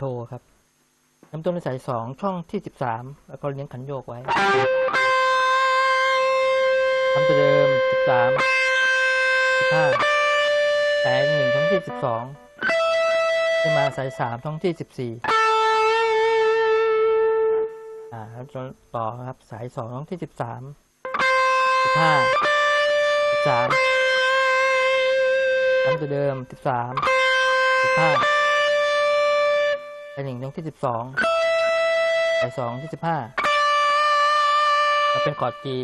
โทรครับเริ่มต้นสายสองช่องที่สิบสามแล้วก็เลี้ยงขันโยกไว้ทำตัวเดิมสิบสามสิบห้าสายหนึ่งช่องที่สิบสองขึ้นมาสายสามช่องที่สิบสี่อ่าแล้วต่อครับสายสองช่องที่สิบสามสิบห้าสิบสามทำตัวเดิมสิบสามสิบห้า หนึ่งยกที่สิบสองสายสองที่สิบห้าเราเป็นกอดจี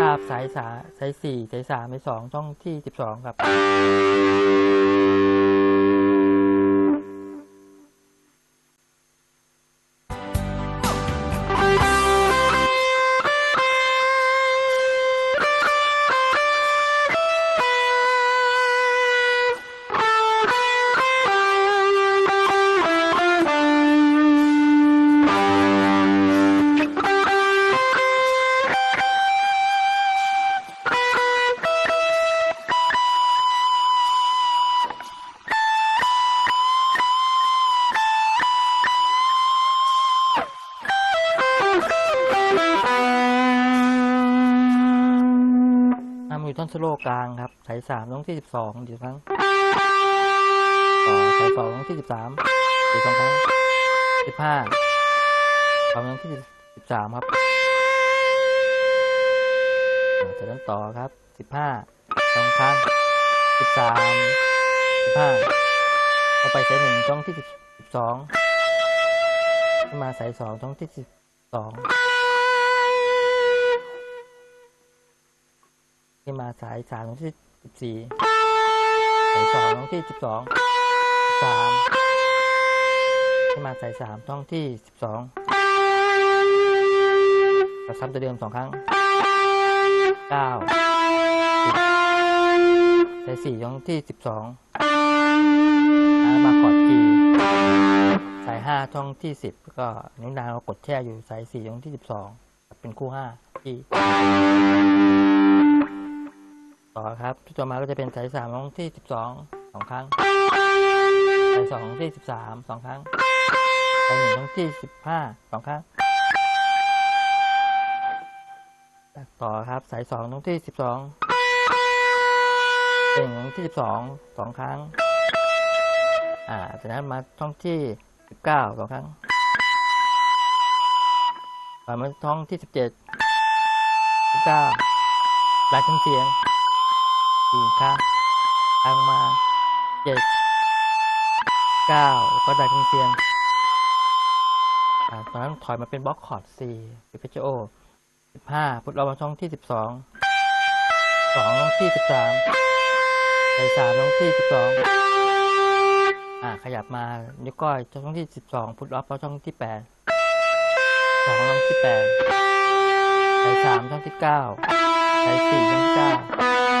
ภาพสายสาสายสี่สายสามสายสองช่องที่สิบสองครับ อยู่ท่อนสโลกลางครับ สายสามช่องที่สิบสองอีกครั้งต่อสายสองช่องที่สิบสามอีกสองครั้งสิบห้าสองช่องที่สิบสามครับอ่าจากนั้นต่อครับสิบห้าสองครั้งสิบสามสิบห้าเอาไปสายหนึ่งช่องที่สิบสองขึ้นมาสายสองช่องที่สิบสอง ขึ้นมาสายสามตรงที่สิบสี่สายสองตรงที่สิบสองสามขึ้นมาสายสามช่องที่สิบสองเราซ้ำตัวเดิมสองครั้งเก้าสิบสายสี่ช่องที่สิบสองมาคอร์ดจีสายห้าช่องที่สิบก็นิ้วนางเรากดแช่อยู่สายสี่ช่องที่สิบสองเป็นคู่ห้าจี ต่อครับที่ต่อมาก็จะเป็นสายสามของที่สิบสองสองครั้งสายสองของที่สิบสามสองครั้งสายหนึ่งของที่สิบห้าสองครั้งต่อครับสายสองตรงที่สิบสองสายหนึ่งของที่สิบสองสองครั้ง อ่าจากนั้นมาท่องที่สิบเก้าสองครั้งต่อมาท่องที่สิบเจ็ดสิบเก้าลายเครื่องเสียง สี่ครั้งทางมาเจ็ดเก้าแล้วก็ได้เครื่องเสียงตอนนั้นถอยมาเป็นบล็อกคอร์ดสี่เป็นเพชโอสิบห้าพุทธเรามาช่องที่สิบสองสองช่องที่สิบสามใส่สามช่องที่สิบสองอ่าขยับมานิ้วก้อยช่องที่สิบสองพุทธเราช่องที่แปดสองช่องที่แปดใส่สามช่องที่เก้าใส่สี่ช่องที่เก้า